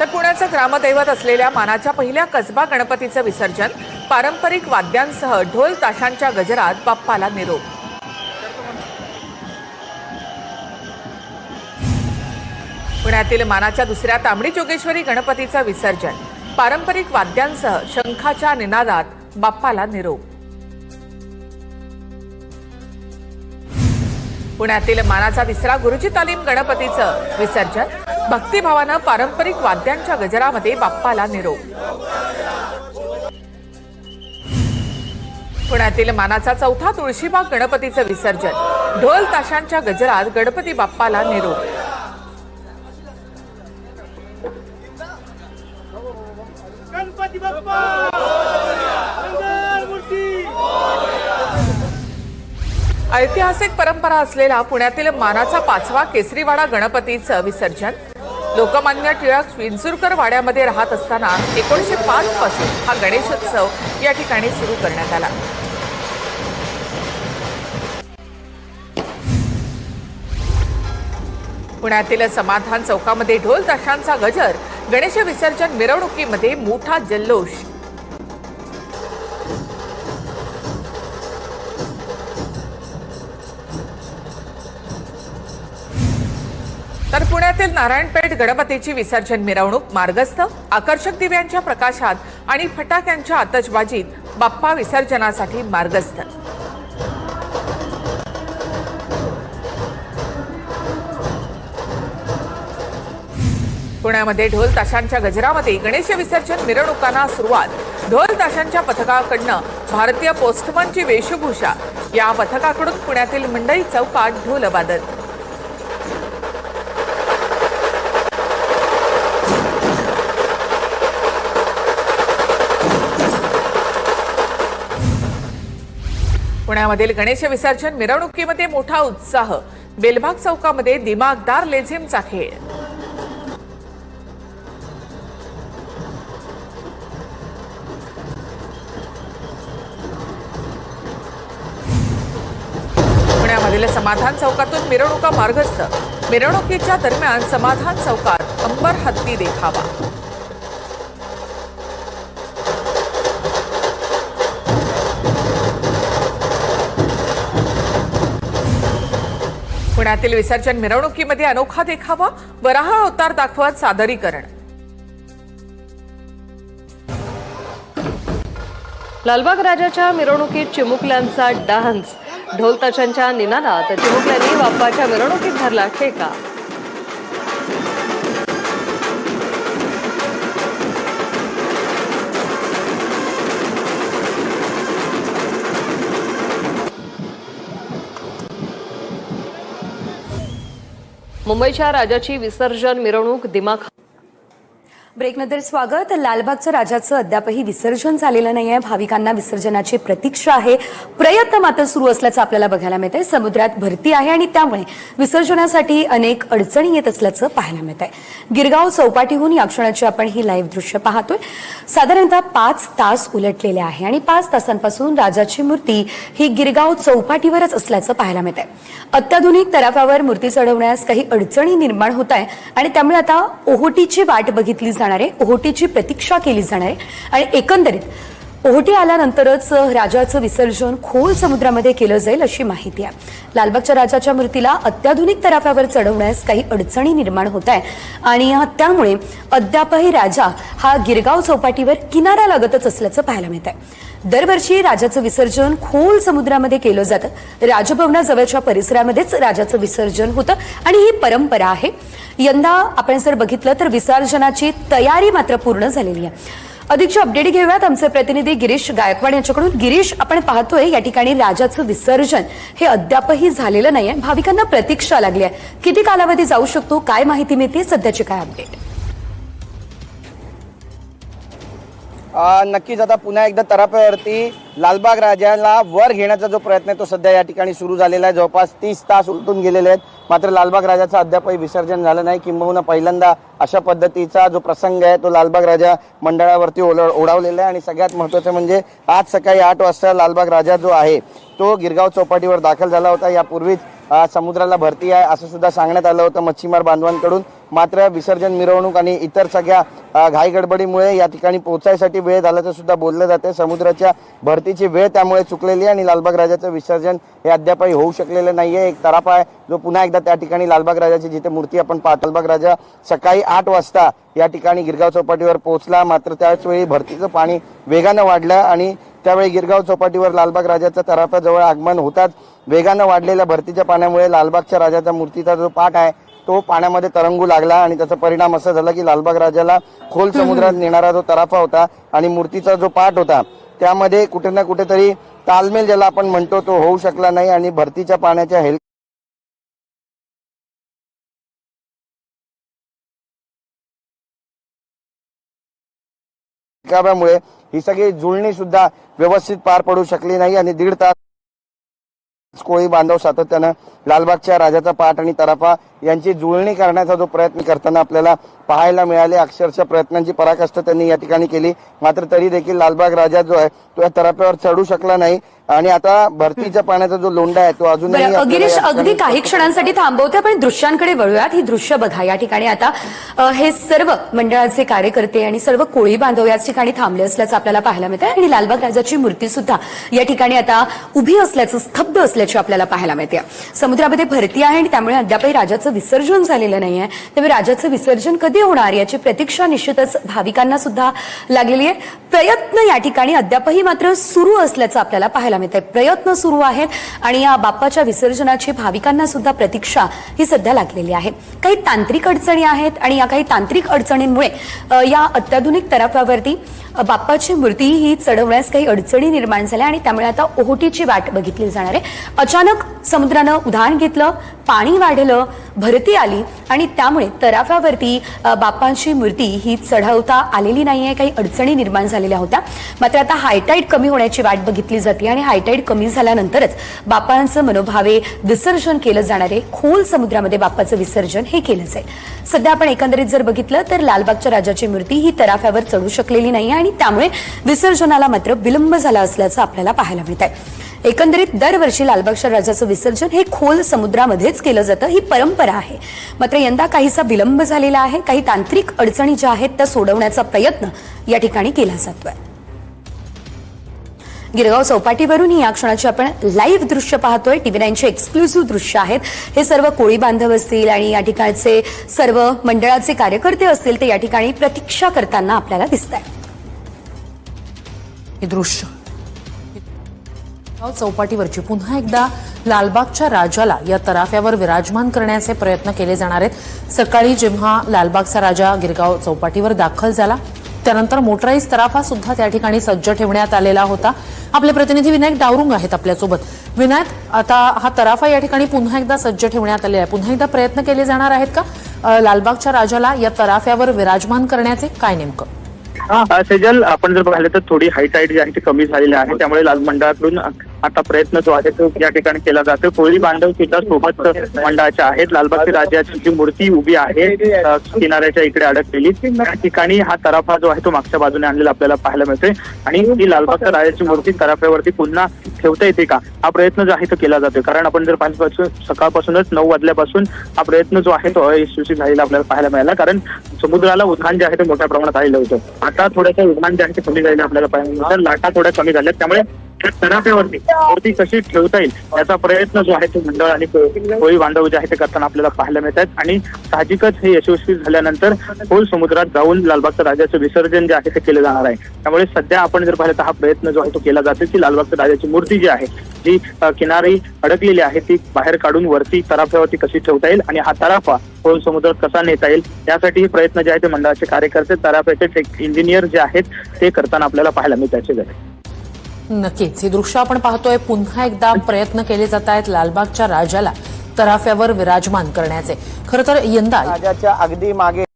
तर पुण्याचं ग्रामदैवत असलेल्या मानाच्या पहिल्या कसबा गणपतीचं विसर्जन पारंपरिक वाद्यांसह ढोल ताशांच्या गजरात बाप्पाला निरोप. पुण्यातील मानाच्या दुसऱ्या तांबडी जोगेश्वरी गणपतीचं विसर्जन पारंपरिक वाद्यांसह शंखाच्या निनादात बाप्पाला निरोप. पुण्यातील मानाचा तिसरा गुरुजी तालीम गणपतीचं विसर्जन. भक्तिभावानं पारंपरिक वाद्यांच्या गजरामध्ये बाप्पाला निरोप. पुण्यातील मानाचा चौथा तुळशीबाग गणपतीचं विसर्जन. ढोल ताशांच्या गजरात गणपती बाप्पाला निरोप. गणपती बाप्पा! ऐतिहासिक परंपरा असलेला पुण्यातील मानाचा पाचवा केसरीवाडा गणपतीचं विसर्जन. लोकमान्य टिळक विंचुरकर वाड्यामध्ये राहत असताना एकोणीसशे पाच पासून हा गणेशोत्सव या ठिकाणी सुरू करण्यात आला. पुण्यातील समाधान चौकामध्ये ढोल ताशांचा गजर गणेश विसर्जन मिरवणुकीमध्ये मोठा जल्लोष. पुण्यातील नारायणपेठ गणपतीची विसर्जन मिरवणूक मार्गस्थ आकर्षक दिव्यांच्या प्रकाशात आणि फटाक्यांच्या आतषबाजीत बाप्पा विसर्जनासाठी मार्गस्थ. पुण्यामध्ये ढोल ताशांच्या गजरामध्ये गणेश विसर्जन मिरवणुकांना सुरुवात. ढोल ताशांच्या पथकाकडनं भारतीय पोस्टमनची वेशभूषा. या पथकाकडून पुण्यातील मंडई चौकात ढोल वादन पुण्यामधील गणेश विसर्जन मिरवणुकीमध्ये मोठा उत्साह. बेलबाग चौकामध्ये दिमागदार लेझिमचा खेळ पुण्यामधील समाधान चौकातून मिरवणुका मार्गस्थ. मिरवणुकीच्या दरम्यान समाधान चौकात अंबर हत्ती देखावा. पुण्यातील विसर्जन मिरवणुकीमध्ये अनोखा देखावा वराह अवतार दाखवत सादरीकरण. लालबाग राजाच्या मिरवणुकीत चिमुकल्यांचा डान्स. ढोलताशांच्या निनादात चिमुकल्यांनी बाप्पाच्या मिरवणुकीत धरला ठेका. मुंबईच्या राजाची विसर्जन मिरवणूक दिमाग ब्रेकनंतर स्वागत. लालबागच्या राजाचं अद्यापही विसर्जन झालेलं नाहीये. भाविकांना विसर्जनाची प्रतीक्षा आहे. प्रयत्न मात्र सुरू असल्याचं आपल्याला बघायला मिळतंय. समुद्रात भरती आहे आणि त्यामुळे विसर्जनासाठी अनेक अडचणी येत असल्याचं पाहायला मिळत आहे गिरगाव चौपाटीहून या क्षणाची आपण ही लाईव्ह दृश्य पाहतोय. साधारणतः पाच तास उलटलेले आहे आणि पाच तासांपासून राजाची मूर्ती ही गिरगाव चौपाटीवरच असल्याचं पाहायला मिळत आहे अत्याधुनिक तराफावर मूर्ती चढवण्यास काही अडचणी निर्माण होत आहे आणि त्यामुळे आता ओहोटीची वाट बघितली जाणार आहे ओहोटीची प्रतीक्षा केली जाणार आहे आणि एकंदरीत ओहोटी आल्यानंतरच राजाचं विसर्जन खोल समुद्रामध्ये केलं जाईल अशी माहिती आहे. लालबागच्या राजाच्या मूर्तीला अत्याधुनिक तराफ्यावर चढवण्यास काही अडचणी निर्माण होत आहे आणि त्यामुळे अद्यापही राजा हा गिरगाव चौपाटीवर किनारा लागतच असल्याचं पाहायला मिळत आहे दरवर्षी राजाचं विसर्जन खोल समुद्रामध्ये केलं जातं. राजभवनाजवळच्या परिसरामध्येच राजाचं विसर्जन होतं आणि ही परंपरा आहे. यंदा आपण जर बघितलं तर विसर्जनाची तयारी मात्र पूर्ण झालेली आहे. अधिकची अपडेट घेऊयात. आमचे प्रतिनिधी गिरीश गायकवाड यांच्याकडून. गिरीश आपण पाहतोय या ठिकाणी राजाचं विसर्जन हे अद्यापही झालेलं नाहीये. भाविकांना प्रतीक्षा लागली आहे. किती कालावधी जाऊ शकतो? काय माहिती मिळते? सध्याची काय अपडेट नक्कीच आता पुन्हा एकदा तराफ्यावरती लालबाग राजाला वर घेण्याचा जो प्रयत्न आहे तो सध्या या ठिकाणी सुरू झालेला आहे. जवळपास तीस तास उलटून गेलेले आहेत. मात्र लालबाग राजाचं अद्यापही विसर्जन झालं नाही. किंबहुना पहिल्यांदा अशा पद्धतीचा जो प्रसंग आहे तो लालबाग राजा मंडळावरती ओल ओढावलेला आहे. आणि सगळ्यात महत्त्वाचं म्हणजे आज सकाळी आठ वाजता लालबाग राजा जो आहे तो गिरगाव चौपाटीवर दाखल झाला होता. यापूर्वीच समुद्राला भरती आहे असं सुद्धा सांगण्यात आलं होतं मच्छीमार बांधवांकडून. मात्र विसर्जन मिरवणूक आणि इतर सगळ्या घाईगडबडीमुळे या ठिकाणी पोहोचायसाठी वेळ झाल्याचं सुद्धा बोललं जाते समुद्राच्या भरतीची वेळ त्यामुळे चुकलेली आहे आणि लालबाग राजाचं विसर्जन हे अद्यापही होऊ शकलेलं नाही आहे एक तराफा आहे जो पुन्हा एकदा त्या ठिकाणी लालबाग राजाची जिथे मूर्ती आपण पाहतो. लालबाग राजा सकाळी आठ वाजता या ठिकाणी गिरगाव चौपाटीवर पोहोचला. मात्र त्याचवेळी भरतीचं पाणी वेगानं वाढलं आणि त्यावेळी गिरगाव चौपाटीवर लालबाग राजाच्या तराफ्याजवळ आगमन होताच वेगानं वाढलेल्या भरतीच्या पाण्यामुळे लालबागच्या राजाचा मूर्तीचा जो पाठ आहे तो पाण्यामध्ये तरंगू लागला आणि त्याचा परिणाम असा झाला की लालबाग राजाला खोल समुद्रात नेणारा जो तराफा होता आणि मूर्तीचा जो पाठ होता त्यामध्ये कुठे ना कुठेतरी तालमेल ज्याला आपण म्हणतो तो होऊ शकला नाही आणि भरतीच्या पाण्याच्या हेल ही सगळी जुळणी सुद्धा व्यवस्थित पार पडू शकली नाही आणि दीड तास कोळी बांधव सातत्यानं लालबागच्या राजाचा पाठ आणि तराफा यांची जुळणी करण्याचा जो प्रयत्न करताना आपल्याला पाहायला मिळाले अक्षरशः प्रयत्नांची पराकाष्ठा त्यांनी या ठिकाणी केली. मात्र तरी देखील लालबाग राजा जो आहे तो या तराफ्यावर चढू शकला नाही. आणि आता भरतीच्या पाण्याचा जो लोंढा आहे तो अजूनही गिरीश अगदी काही क्षणांसाठी थांबवते आपण दृश्यांकडे वळूयात. ही दृश्य बघा या ठिकाणी आता. हे सर्व मंडळाचे कार्यकर्ते आणि सर्व कोळी बांधव याच ठिकाणी थांबले असल्याचं आपल्याला पाहायला मिळतं आणि लालबाग राजाची मूर्ती सुद्धा या ठिकाणी आता उभी असल्याचं स्तब्ध असल्याची आपल्याला पाहायला मिळते समुद्रामध्ये भरती आहे आणि त्यामुळे अद्यापही राजाचं विसर्जन झालेलं नाहीये. त्यामुळे राजाचं विसर्जन कधी होणार याची प्रतीक्षा निश्चितच भाविकांना सुद्धा लागलेली आहे. प्रयत्न या ठिकाणी अद्यापही मात्र सुरू असल्याचं आपल्याला पाहायला मिळत आहे म्हणजे प्रयत्न सुरू आहेत आणि या बाप्पाच्या विसर्जनाची भाविकांना सुद्धा प्रतीक्षा ही सध्या लागलेली आहे. काही तांत्रिक अडचणी आहेत आणि या काही तांत्रिक अडचणींमुळे या अत्याधुनिक तराफ्यावरती बाप्पाची मूर्ती ही चढवण्यास काही अडचणी निर्माण झाल्या आणि त्यामुळे आता ओहोटीची वाट बघितली जाणार आहे. अचानक समुद्रानं उधाण घेतलं पाणी वाढलं भरती आली आणि त्यामुळे तराफ्यावरती बाप्पांची मूर्ती ही चढवता आलेली नाही आहे काही अडचणी निर्माण झालेल्या होत्या. मात्र आता हायटाईड कमी होण्याची वाट बघितली जाते आणि हायटाईड कमी झाल्यानंतरच बाप्पांचं मनोभावे विसर्जन केलं जाणार आहे. खोल समुद्रामध्ये बाप्पाचं विसर्जन हे केलं जाईल. सध्या आपण एकंदरीत जर बघितलं तर लालबागच्या राजाची मूर्ती ही तराफ्यावर चढू शकलेली नाही आणि त्यामुळे विसर्जनाला मात्र विलंब झाला असल्याचं आपल्याला पाहायला मिळत आहे एकंदरीत दरवर्षी लालबागच्या राजाचं विसर्जन हे खोल समुद्रामध्येच केलं जातं ही परंपरा आहे. मात्र यंदा काहीसा विलंब झालेला आहे काही तांत्रिक अडचणी ज्या आहेत त्या सोडवण्याचा प्रयत्न या ठिकाणी केला जातोय. गिरगाव चौपाटीवरून ही या क्षणाची आपण लाईव्ह दृश्य पाहतोय. टीव्ही नाईनचे एक्सक्लुझिव्ह दृश्य आहेत. हे सर्व कोळी बांधव असतील आणि या ठिकाणचे सर्व मंडळाचे कार्यकर्ते असतील ते या ठिकाणी प्रतीक्षा करताना आपल्याला दिसत आहे हे दृश्य चौपाटीवरची. पुन्हा एकदा लालबागच्या राजाला या तराफ्यावर विराजमान करण्याचे प्रयत्न केले जाणार आहेत. सकाळी जेव्हा लालबागचा राजा गिरगाव चौपाटीवर दाखल झाला त्यानंतर मोटराईज तराफा सुद्धा त्या ठिकाणी सज्ज ठेवण्यात आलेला होता. आपले प्रतिनिधी विनायक डावरुंग आहेत आपल्यासोबत. विनायक आता हा तराफा या ठिकाणी पुन्हा एकदा सज्ज ठेवण्यात आलेला आहे. पुन्हा एकदा प्रयत्न केले जाणार आहेत का? लालबागच्या राजाला या तराफ्यावर विराजमान करण्याचे काय नेमकं? हा सेजल आपण जर पाहिलं तर थोडी हाईट हाईट जी आहे ती कमी झालेली आहे. त्यामुळे लाल मंडळाकडून आता प्रयत्न जो आहे तो या ठिकाणी केला जातो कोळी बांधव सुद्धा सोबत मंडळाच्या आहेत. लालबागची राजाची जी मूर्ती उभी आहे किनाऱ्याच्या इकडे अडकलेली. त्या ठिकाणी हा तराफा जो आहे तो मागच्या बाजूने आणलेला आपल्याला पाहायला मिळतोय. आणि ही लालबागच्या राजाची मूर्ती तराफ्यावरती पुन्हा ठेवता येते का? हा प्रयत्न जो आहे तो केला जातोय. कारण आपण जर पाहिल्यापासून सकाळपासूनच नऊ वाजल्यापासून हा प्रयत्न जो आहे तो अयशस्वी झालेला आपल्याला पाहायला मिळाला. कारण समुद्राला उधाण जे आहे ते मोठ्या प्रमाणात आलेलं होतं. आता थोडंसं उधाण जे आहे ते कमी झालेलं आपल्याला पाहायला मिळतं. लाटा थोड्या कमी झाल्यात. त्यामुळे त्या तराफ्यावरती मूर्ती कशी ठेवता येईल याचा प्रयत्न जो आहे तो मंडळ आणि कोळी बांधव जे आहे ते करताना आपल्याला पाहायला मिळत आहेत आणि साहजिकच हे यशस्वी झाल्यानंतर खोल समुद्रात जाऊन लालबागच्या राजाचं विसर्जन जे आहे ते केलं जाणार आहे. त्यामुळे सध्या आपण जर पाहिलं तर हा प्रयत्न जो आहे तो केला जातो की लालबागच्या राजाची मूर्ती जी आहे जी किनारी अडकलेली आहे ती बाहेर काढून वरती तराफ्यावरती कशी ठेवता येईल आणि हा तराफा खोल समुद्रात कसा नेता येईल यासाठी हे प्रयत्न जे आहे ते मंडळाचे कार्यकर्ते तराफ्याचे इंजिनियर जे आहेत ते करताना आपल्याला पाहायला मिळत नक्कीच. हे दृश्य आपण पाहतोय. पुन्हा एकदा प्रयत्न केले जात आहेत लालबागच्या राजाला तराफ्यावर विराजमान करण्याचे. खरं तर यंदा राजाच्या अगदी मागे